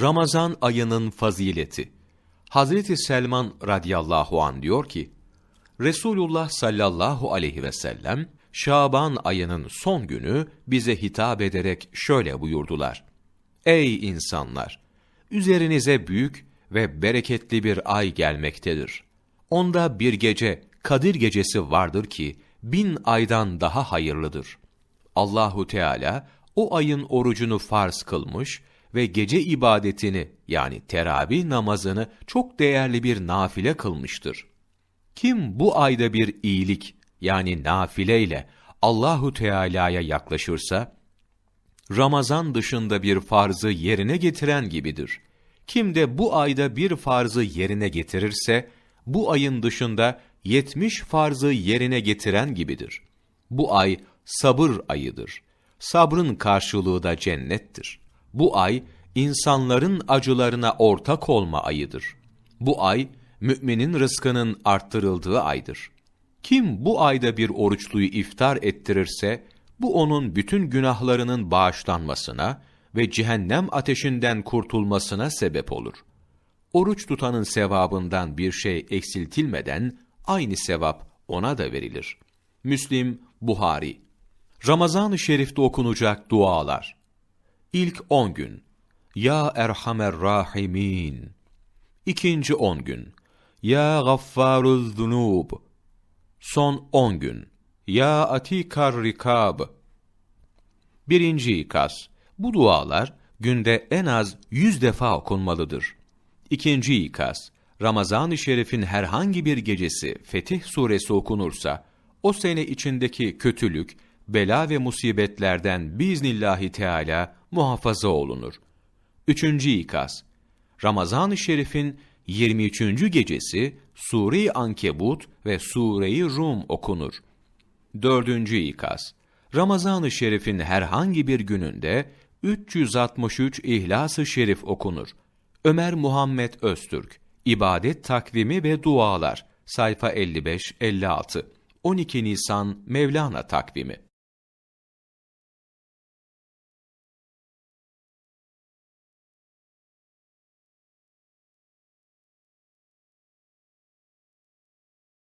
Ramazan ayının fazileti. Hazreti Selman radıyallahu an diyor ki, Resulullah sallallahu aleyhi ve sellem, Şaban ayının son günü bize hitap ederek şöyle buyurdular. Ey insanlar! Üzerinize büyük ve bereketli bir ay gelmektedir. Onda bir gece, Kadir gecesi vardır ki, bin aydan daha hayırlıdır. Allahu Teala, o ayın orucunu farz kılmış ve gece ibadetini yani teravih namazını çok değerli bir nafile kılmıştır. Kim bu ayda bir iyilik yani nafileyle Allahu Teala'ya yaklaşırsa Ramazan dışında bir farzı yerine getiren gibidir. Kim de bu ayda bir farzı yerine getirirse bu ayın dışında 70 farzı yerine getiren gibidir. Bu ay sabır ayıdır. Sabrın karşılığı da cennettir. Bu ay insanların acılarına ortak olma ayıdır. Bu ay müminin rızkının arttırıldığı aydır. Kim bu ayda bir oruçluyu iftar ettirirse, bu onun bütün günahlarının bağışlanmasına ve cehennem ateşinden kurtulmasına sebep olur. Oruç tutanın sevabından bir şey eksiltilmeden, aynı sevap ona da verilir. Müslim, Buhari Ramazan-ı Şerif'te okunacak dualar. İlk on gün. Ya Erhamer Rahimin. İkinci on gün. Ya Gaffaruz Zunub. Son on gün. Ya Atikar Rikab. Birinci ikaz. Bu dualar günde en az yüz defa okunmalıdır. İkinci ikaz. Ramazan-ı Şerif'in herhangi bir gecesi Fetih suresi okunursa, o sene içindeki kötülük, bela ve musibetlerden biiznillahü teala muhafaza olunur. Üçüncü ikaz. Ramazan-ı Şerif'in 23. gecesi Sure-i Ankebut ve Sure-i Rum okunur. Dördüncü ikaz. Ramazan-ı Şerif'in herhangi bir gününde 363 İhlas-ı Şerif okunur. Ömer Muhammed Öztürk, İbadet Takvimi ve Dualar, sayfa 55-56, 12 Nisan Mevlana Takvimi.